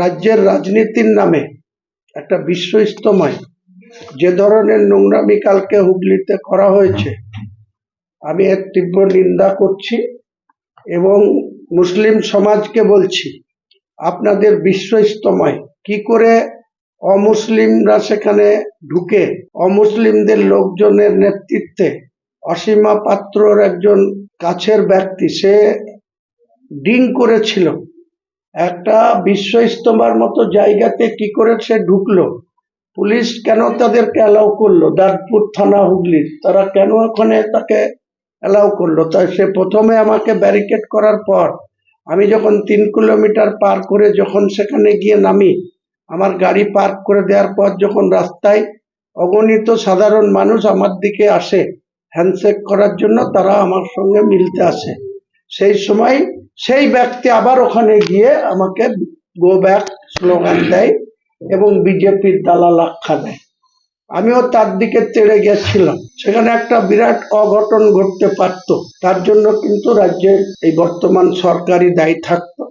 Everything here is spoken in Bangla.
রাজ্যের রাজনীতির নামে একটা বিশ্ব ইস্তমায় যে ধরনের নোংরামি কালকে হুগলিতে করা হয়েছে, আমি এর তীব্র নিন্দা করছি এবং মুসলিম সমাজকে বলছি, আপনাদের বিশ্ব ইস্তমায় কি করে অমুসলিমরা সেখানে ঢুকে, অমুসলিমদের লোকজনের নেতৃত্বে অসীমা পাত্রর একজন কাছের ব্যক্তি সে ডিং করেছিল। একটা বিশ্ব ইস্তমার মতো জায়গাতে কি করে সে ঢুকলো? পুলিশ কেন তাদেরকে অ্যালাউ করল? দাঁতপুর থানা হুগলির। তারা কেন ওখানে তাকে অ্যালাউ করল? তাই সে প্রথমে আমাকে ব্যারিকেড করার পর আমি যখন তিন কিলোমিটার পার করে যখন সেখানে গিয়ে নামি, আমার গাড়ি পার্ক করে দেওয়ার পর যখন রাস্তায় অগণিত সাধারণ মানুষ আমার দিকে আসে হ্যান্ডশেক করার জন্য তারা আমার সঙ্গে মিলতে আসে। সেই সময় সেই ব্যক্তি আবার ওখানে গিয়ে আমাকে গো ব্যাক স্লোগান দেয় এবং বিজেপির দালাল আখ্যা দেয়। আমিও তার দিকে তেড়ে গেছিলাম। সেখানে একটা বিরাট অঘটন ঘটতে পারত। তার জন্য কিন্তু রাজ্যের এই বর্তমান সরকারি দায়ী থাকতো।